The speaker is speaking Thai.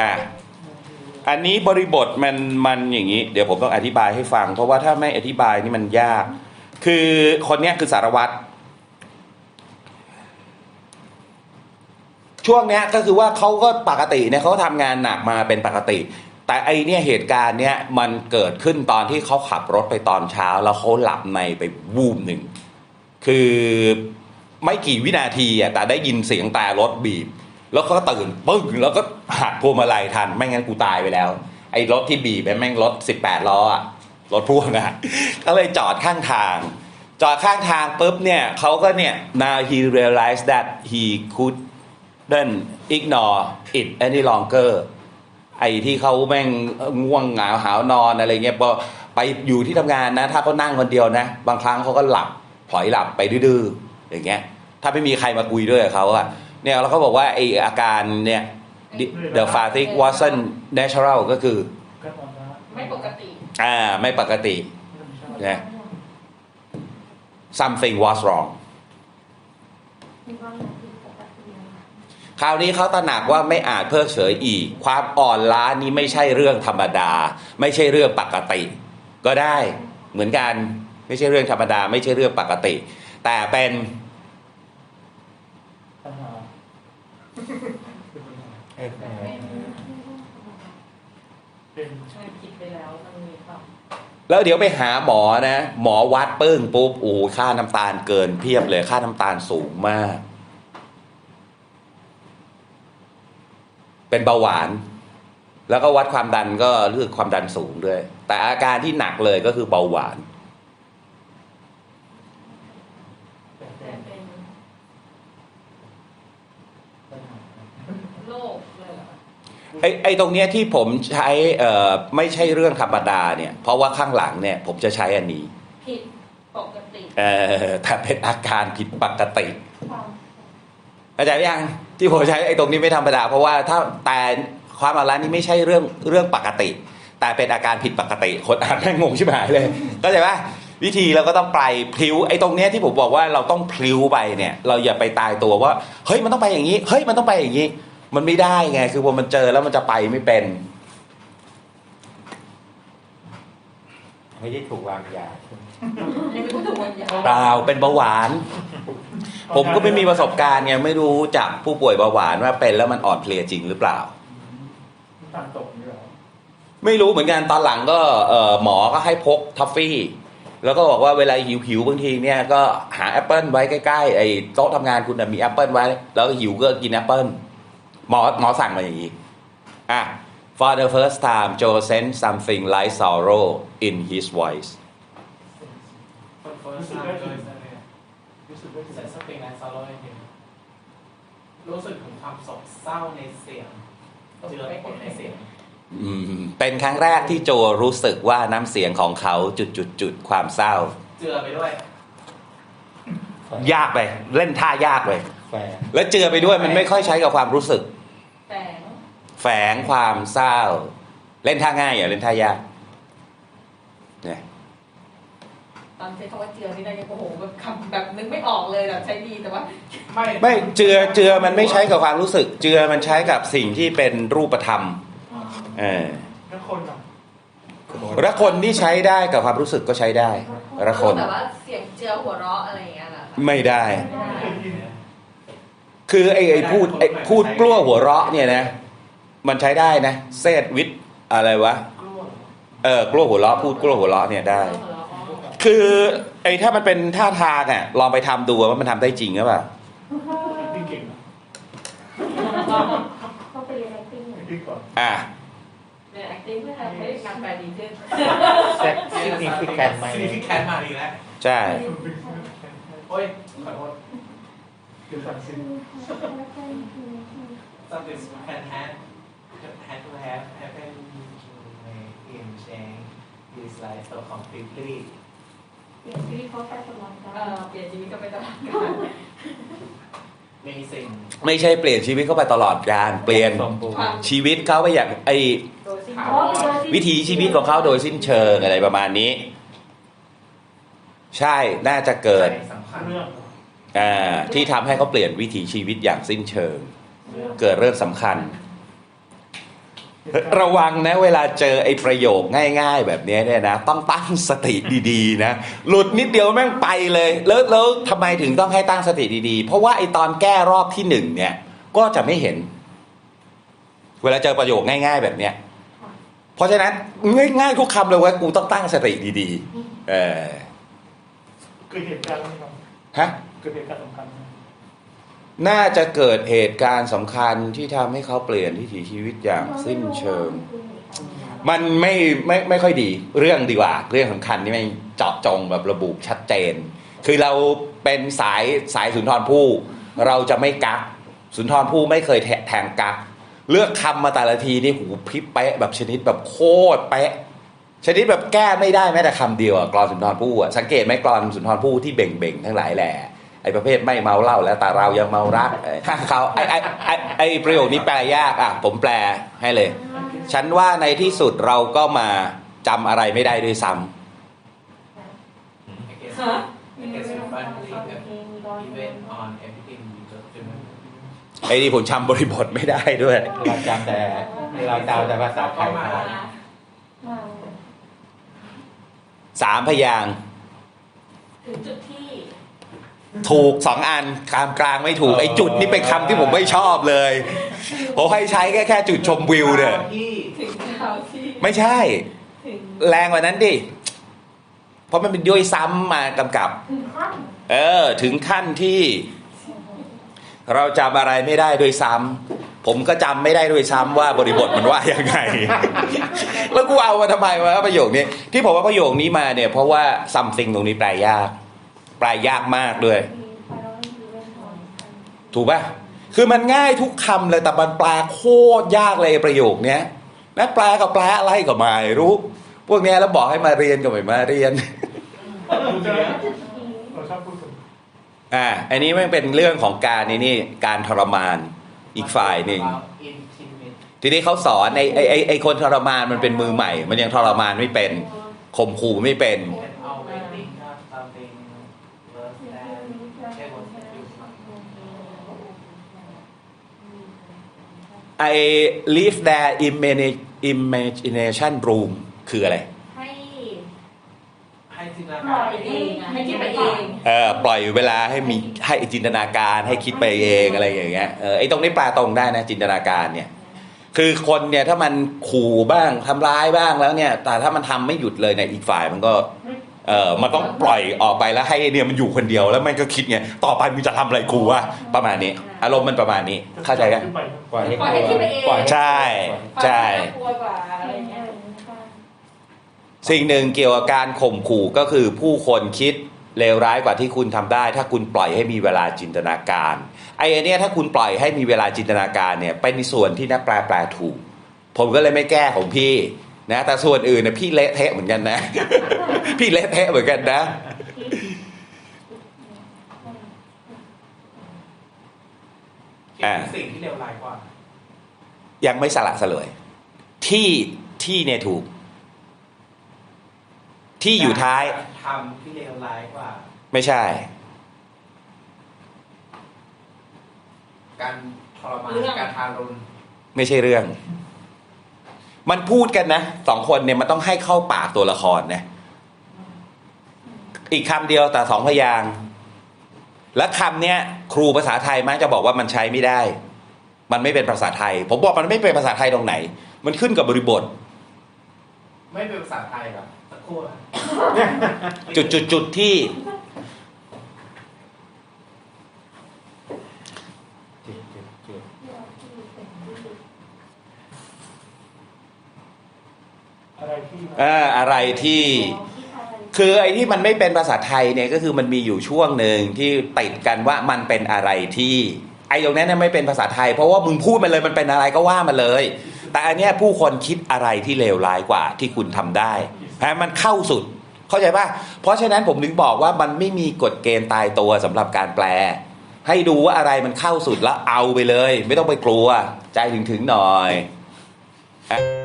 อะอันนี้บริบทมันมันอย่างนี้ เดี๋ยวผมต้องอธิบายให้ฟัง เพราะว่าถ้าไม่อธิบายนี่มันยาก คือคนเนี้ยคือสารวัตรช่วงเนี้ยก็คือว่าเขาก็ปกติเนี่ยเขาทำงานหนักมาเป็นปกติ แต่ไอเนี่ยเหตุการณ์เนี้ยมันเกิดขึ้นตอนที่เขาขับรถไปตอนเช้า แล้วเขาหลับในไปวูบหนึ่งคือไม่กี่วินาทีอะแต่ได้ยินเสียงแต่รถบีบ แล้วก็ตื่นปึ้งแล้วก็หักพวงมาลัยทันไม่งั้นกูตายไปแล้ว ไอ้รถที่บีบเป็นแม่งรถ18ล้ออะรถพ่วงอะก็เลยจอดข้างทาง จอดข้างทางปุ๊บเนี่ยเขาก็เนี่ย now he realized that he couldn't ignore it any longer ไอ้ที่เขาแม่งง่วงเหงาหาวนอนอะไรเงี้ยพอไปอยู่ที่ทำงานนะ ถ้าเขานั่งคนเดียวนะ บางครั้งเขาก็หลับพลอยหลับไปดื้อๆอย่างเงี้ย ถ้าไม่มีใครมาคุยด้วยเขาอะ เนี่ยแล้วเขาบอกว่าไอ้อาการเนี่ย the fatigue wasn't natural ก็คือ ไม่ปกติ อ่า ไม่ปกตินะ something was wrong คราวนี้เขาตระหนักว่าไม่อาจเพิกเฉยอีก ความอ่อนล้านี้ไม่ใช่เรื่องธรรมดา ไม่ใช่เรื่องปกติ ก็ได้เหมือนกัน ไม่ใช่เรื่องธรรมดา ไม่ใช่เรื่องปกติ แต่เป็น ปัญหา เป็น ใช่ผิดไป แล้วมันมีความแล้วเดี๋ยวไปหาหมอนะ หมอวัดปึ้งปุ๊บอ้โหค่าน้ำตาลเกินเพียบเลยค่าน้ำตาลสูงมาก เป็นเบาหวาน แล้วก็วัดความดันก็รู้สึกความดันสูงด้วย แต่อาการที่หนักเลยก็คือเบาหวาน แต่ แต่เป็น ปัญหา โรคเลยเหรอ ไอ้ไอ้ตรงเนี้ยที่ผมใช้เอ่อไม่ใช่เรื่องธรรมดาเนี่ยเพราะว่าข้างหลังเนี่ยผมจะใช้อันนี้ผิดปกติเอ่อแต่เป็นอาการผิดปกติเข้าใจยังที่ผมใช้ไอ้ตรงนี้ไม่ธรรมดา เพราะว่าถ้าแต่ความอะไรนี่ไม่ใช่เรื่องเรื่องปกติ แต่เป็นอาการผิดปกติคนอ่านแม่งงงชิบหายเลยเข้าใจปะวิธีเราก็ต้องไปพลิ้วไอ้ตรงเนี้ยที่ผมบอกว่าเราต้องพลิ้วไปเนี่ย เราอย่าไปตายตัวว่าเฮ้ยมันต้องไปอย่างนี้ เฮ้ยมันต้องไปอย่างนี้ มันไม่ได้ไง คือพอมันเจอแล้วมันจะไปไม่เป็น ไม่ได้ถูกวางยายังไม่พูดถึงวันยาเปล่าเป็นเบาหวาน ผมก็ไม่มีประสบการณ์ไงไม่รู้จักผู้ป่วยเบาหวานว่าเป็นแล้วมันอ่อนเพลียจริงหรือเปล่าน้ำตาลตกนี่เหรอไม่รู้เหมือนกันตอนหลังก็เอ่อหมอก็ให้พกทัฟฟี่ แล้วก็บอกว่าเวลาหิวหิวๆบางทีเนี่ยก็หาแอปเปิลไว้ใกล้ๆไอ้โต๊ะทำงานคุณน่ะมีแอปเปิลไว้ แล้วหิวก็กินแอปเปิล หมอหมอสั่งมาอย่างนี้อะ for the first time Joe sensed something like sorrow in his voice คนคนทราบโดยเสน่ห์รู้สึกว่าเซนสปริงและซาโลเองรู้สึกถึงความโศกเศร้าในเสียงเจือปนในเสียงอืมเป็นครั้งแรกที่โจรู้สึกว่าน้ำเสียงของเขาจุดจุดจุดๆๆความเศร้า เจือไปด้วย ยากไป เล่นท่ายากไปแฟนแล้วเจือไปด้วยมันไม่ค่อยใช้กับความรู้สึกแฝง แฝงความเศร้า เล่นท่าง่ายอย่าเล่นท่ายากเนี่ยตอนใช้คำว่าเจือนี่ได้ยังโอ้โหแบบคำแบบนึกไม่ออกเลยแบบใช้ดีแต่ว่าไม่ไม่เจือเจือมันไม่ใช้กับความรู้สึก เจือมันใช้กับสิ่งที่เป็นรูปธรรมเออแล้วคนอะแล้วคนที่ใช้ได้กับความรู้สึกก็ใช้ได้แล้วคนแบบว่าเสียงเจือหัวเราะอะไรอย่างเงี้ยเหรอคะไม่ได้ไม่ได้ คือไอ้ไอ้พูดไอ้พูดกลัวหัวเราะเนี่ยนะ มันใช้ได้นะเซตวิทอะไรวะกลัวเออกลัวหัวเราะพูดกลัวหัวเราะเนี่ยได้ คือไอ้ถ้ามันเป็นท่าทางอะลองไปทำดูว่ามันทำได้จริงหรือเปล่าพี่เก่งนะต้องไปเรียน acting เหรอพี่ก่อนอะเนี่ย acting เพื่อทำให้งานแปลดีขึ้นแซ็กซิกนิฟิแคนไหมซีที่แคทมาดีแล้วใช่โอ้ยขอโทษคือสั่งซิ something can have had to have happened in him change his life so completely เปลี่ยนชีวิตเขาไปตลอดกาเอ่ลอเปลี่ยนชีวิตก็ไปตลอดกาลมีสิ่งไม่ใช่เปลี่ยนชีวิตเข้าไปตลอดกาลเปลี่ยนสมบูรณ์ความชีวิตเขาไปอย่างไอ้โดยสิ้นอ๋อโดยที่วิถีชีวิตของเขาโดยสิ้นเชิงอะไรประมาณนี้ ใช่น่าจะเกิดสำคัญเรื่องอ่าที่ทำให้เขาเปลี่ยนวิถีชีวิตอย่างสิ้นเชิง เกิดเรื่องสำคัญ ระวังนะเวลาเจอไอ้ประโยคง่าย ๆ แบบเนี้ยเนี่ยนะต้องตั้งสติดีๆนะหลุดนิดเดียวแม่งไปเลย แล้วแล้วทำไมถึงต้องให้ตั้งสติดีๆ เพราะว่าไอ้ตอนแก้รอบที่หนึ่งเนี่ย ก็จะไม่เห็น เวลาเจอประโยคง่าย ๆ แบบเนี้ยเพราะฉะนั้นง่ายๆทุกคำเลยว่ากูต้องตั้งสติดีๆ เออเกิดเหตุการณ์อะไรครับฮะเกิดเหตุการณ์สำคัญไหม น่าจะเกิดเหตุการณ์สำคัญที่ทำให้เขาเปลี่ยนวิถีชีวิตอย่างสิ้นเชิง มันไม่ไม่ไม่ค่อยดีเรื่องดีกว่า เรื่องสำคัญที่ไม่เจาะจงแบบระบุชัดเจน คือเราเป็นสายสายสุนทรภู่เราจะไม่กักสุนทรภู่ไม่เคยแทแทงกักเลือกคำมาแต่ละทีนี่หูพิบเป๊ะแบบชนิดแบบโคตรเป๊ะชนิดแบบแก้ไม่ได้แม้แต่คำเดียวกรอนสุนทรภู่ะสังเกตไหมกรอนสุนทรภู่ที่เบ่งเบ่งทั้งหลายแหล่ ไอ้ประเภทไม่เมาเหล้าแล้วแต่เรายังเมารักไอ้ข้างเขาไอ้ไอ้ไอ้ไอ้ประโยคนี้แปลยากอะผมแปลให้เลย ฉันว่าในที่สุดเราก็มาจำอะไรไม่ได้ด้วยซ้ำ I guess ฮะ I guess you finally even on everything you just remember ไอ้นี่ผมจำบริบทไม่ได้ด้วยเราจำแต่เราจำแต่ภาษาไทยมาสามพยางค์ถึงจุดที่ ถูกสองอันกลางกลางไม่ถูกไอ้จุดนี่เป็นคำที่ผมไม่ชอบเลยผมให้ใช้แค่แค่จุดชมวิวเนี่ยที่ถึงคราวที่ไม่ใช่ถึงแรงกว่านั้นดิเพราะมันเป็นด้วยซ้ำมากำกับถึงขั้นเออ ถึงขั้นที่ เราจำอะไรไม่ได้ด้วยซ้ำผมก็จำไม่ได้ด้วยซ้ำว่าบริบทมันว่ายังไง แล้วกูเอามาทำไมวะประโยคนี้ ที่ผมว่าประโยคนี้มาเนี่ย เพราะว่า something ตรงนี้แปลยาก แปลยากมากด้วย ถูกป่ะคือมันง่ายทุกคำเลยแต่มันแปลโคตรยากเลยประโยคเนี้ยนะแปลกับแปลอะไรก็ไม่รู้ พวกเนี้ยแล้วบอกให้มาเรียนก็ไม่มาเรียนเราจะเราชอบพูดถึงอ่าอันนี้ไม่เป็นเรื่องของการนี่นี่การทรมานอีกฝ่ายหนึ่ง intimate ทีนี้เขาสอนไอ้ไอ้ไอ้ไอ้คนทรมานมันเป็นมือใหม่ มันยังทรมานไม่เป็นข่มขู่ไม่เป็น and always think of something worse than they want to do ไอ้ leave their imagine- imagination room คืออะไร ให้ให้จินตนาปกาล่อรยเอเองงให้คิดไปเองเออปล่อยเวลาให้มีให้จินตนาการให้คิดไปเองอะไรอย่างเงี้ยเออไอ้ตรงนี้แปลตรงได้นะจินตนาการเนี่ย คือคนเนี่ยถ้ามันขู่บ้างทำร้ายบ้างแล้วเนี่ย แต่ถ้ามันทำไม่หยุดเลยเนี่ยอีกฝ่ายมันก็ เออมันต้องปล่อยออกไปแล้วให้ไอ้เนี่ยมันอยู่คนเดียวแล้วมันก็คิดไงต่อไปมึงจะทำอะไรกูวะประมาณนี้อารมณ์มันประมาณนี้เข้าใจกันขึ้นไปปล่อยให้ปล่อยให้คิดไปเอง ปล่อยห้ใช่ใช่ ความน่ากลัวกว่าอะไรเงี้ยสิ่งหนึ่งเกี่ยวกับการข่มขู่ก็คือผู้คนคิดเลวร้ายกว่าที่คุณทำได้ ถ้าคุณปล่อยให้มีเวลาจินตนาการไอ้อันเนี้ยถ้าคุณปล่อยให้มีเวลาจินตนาการเนี่ยเป็นส่วนที่นักแปลแปลถูก ผมก็เลยไม่แก้ของพี่นะแต่ส่วนอื่นเนี่ยพี่เละเทะเหมือนกันนะ พี่เละเทะเหมือนกันนะคิดถึงสิ่งที่เลวร้ายกว่า ยังไม่สละสลวย ที่ที่เนี่ยถูก ที่อยู่ท้ายทำที่เลวร้ายกว่า ไม่ใช่ การทรมานเรื่องการทารุณไม่ใช่เรื่อง มันพูดกันนะสองคนเนี่ยมันต้องให้เข้าปากตัวละครนะ อีกคำเดียวแต่สองพยางค์และคำเนี้ยครูภาษาไทยมักจะบอกว่ามันใช้ไม่ได้ มันไม่เป็นภาษาไทย ผมบอกมันไม่เป็นภาษาไทยตรงไหน มันขึ้นกับบริบท ไม่เป็นภาษาไทยหรอสักครู่นะจุดจุดจุดที่จุดจุดจุดอะไรที่เอ่ออะไรที่ คือไอ้ที่มันไม่เป็นภาษาไทยเนี่ยก็คือมันมีอยู่ช่วงหนึ่งที่ติดกันว่ามันเป็นอะไรที่ ไอ้ตรงนั้นเนี่ยไม่เป็นภาษาไทย เพราะว่ามึงพูดมาเลยมันเป็นอะไรก็ว่ามาเลย แต่อันเนี้ยผู้คนคิดอะไรที่เลวร้ายกว่าที่คุณทำได้ฮะมันเข้าสุด เข้าใจป่ะเพราะฉะนั้นผมถึงบอกว่ามันไม่มีกฎเกณฑ์ตายตัวสำหรับการแปล ให้ดูว่าอะไรมันเข้าสุดแล้วเอาไปเลย ไม่ต้องไปกลัว ใจถึงๆหน่อยอะ